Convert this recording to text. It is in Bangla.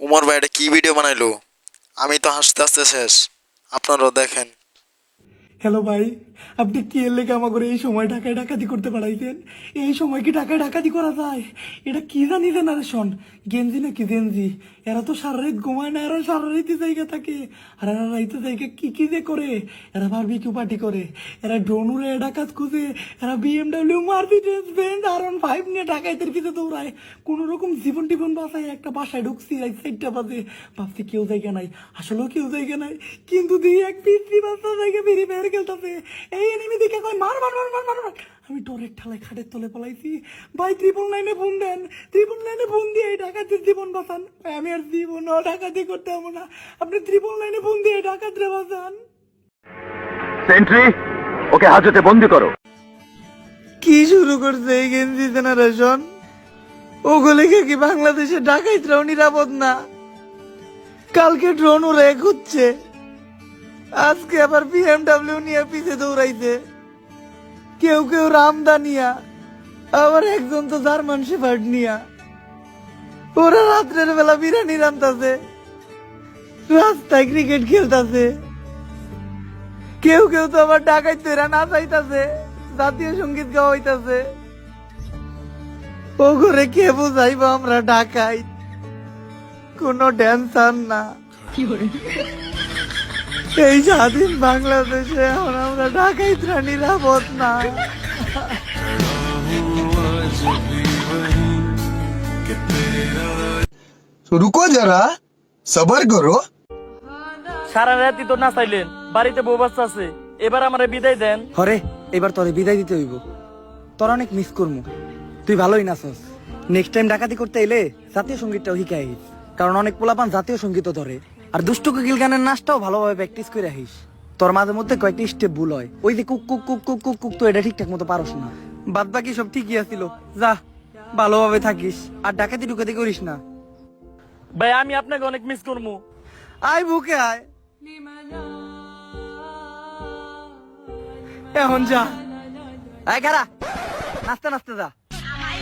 উমর ভাই এটা কি ভিডিও বানাইলো? আমি তো হাসতে হাসতে শেষ। আপনারাও দেখেন। হ্যালো ভাই। আপনি কি এর লেগে আমাকে এই সময় টাকায় ডাকাতি করতে পারাইছেন? এই সময় কি টাকায় ডাকাতি করা যায়? এটা কি জানি জেনারেশন? গেঞ্জি নাকি গেঞ্জি এরা তো সারা ঘুমায় না, এরা সারা জায়গা থাকে। আর এরা রাইতে জায়গা কি কি যে করে? এরা বারবিকিউ পার্টি করে, এরা ড্রোন উড়ে ডাকাত খুঁজে, এরা বিএমডাব্লিউ মার্সিডিজ বেঞ্চ আর অন ফাইভ নিয়ে ডাকাইতের পিছে দৌড়ায়। কোনো রকম জীবন টিবন বাঁচায়, একটা বাসায় ঢুকছি রাইট সাইডটা বাজে। ভাবছি কেউ জায়গা নাই। আসলেও কেউ জায়গা নাই। কিন্তু দিয়ে এক পিসি বাচ্চা জায়গা বেরিয়ে বের খেলতেছে এই এনিমি দেখে কয় মার মার মার মার মার মার। আমি ডোরের ঠালায় খাটের তলে পলাইছি। ভাই ত্রিপল লাইনে ফোন দেন। ত্রিপল লাইনে ফোন দিয়ে এই ডাকাতির জীবন বাঁচান। ভাই, আমি আর জীবন ডাকাতি করতে হব না। আপনি ত্রিপল লাইনে ফোন দিয়ে ডাকাতরে বাঁচান। সেন্ট্রি ওকে হাজতে বন্দি করো। কি শুরু করছে এই গেঞ্জি জেনারেশন? ওগুলো কি বাংলাদেশে ডাকাইতরাও নিরাপদ না? কালকে ড্রোন উড়ে ঘুরছে আজকে আবার বিএমডাব্লিউ নিয়ে পিছে দৌড়াইছে। কেউ কেউ রামদা নিয়া আবার একজন তো জার্মান শেফার্ড নিয়া। ওরা রাত্রের বেলা বিরিয়ানি রান্তাছে রাস্তায় ক্রিকেট খেলতাছে। কেউ কেউ তো আবার ডাকাইত তৈরা না চাইতাছে, জাতীয় সংগীত গাওয়া হইতাছে ও ঘরে কে বুঝাইব আমরা ডাকাই? কোন ড্যান্সার না। এই স্বাধীন বাংলাদেশে এখন আমরা ডাকাইতরা নিরাপদ না। রুকো যারা সবার করো। সারা রাতি তো না চাইলেন বাড়িতে বউ বাচ্চা আছে এবার আমারে বিদায় দেন। হরে এবার তোরে বিদায় দিতে হইব। তোর অনেক মিস করমু। তুই ভালোই নাচস। নেক্সট টাইম ডাকাতি করতে এলে জাতীয় সঙ্গীতটাও শিখাই। কারণ অনেক পোলাপান জাতীয় সঙ্গীতও ধরে। আর দুষ্টু কোকিল গানের নাচটাও ভালোভাবে প্র্যাকটিস করে আহিস তোর মাঝে মধ্যে কয়েকটি স্টেপ ভুল হয়। ওই যে cook cook cook cook cook cook তো এটা ঠিকঠাক মতো পারস না। বাদ বাকি সব ঠিকই আছিল। যা ভালোভাবে থাকিস। আর ডাকাতি ঢুকাতি করিস না। ভাই আমি আপনাকে অনেক মিস করব আয় বুকে আয়। এখন যা। আয় খারা নাচতে নাচতে যা। আমায়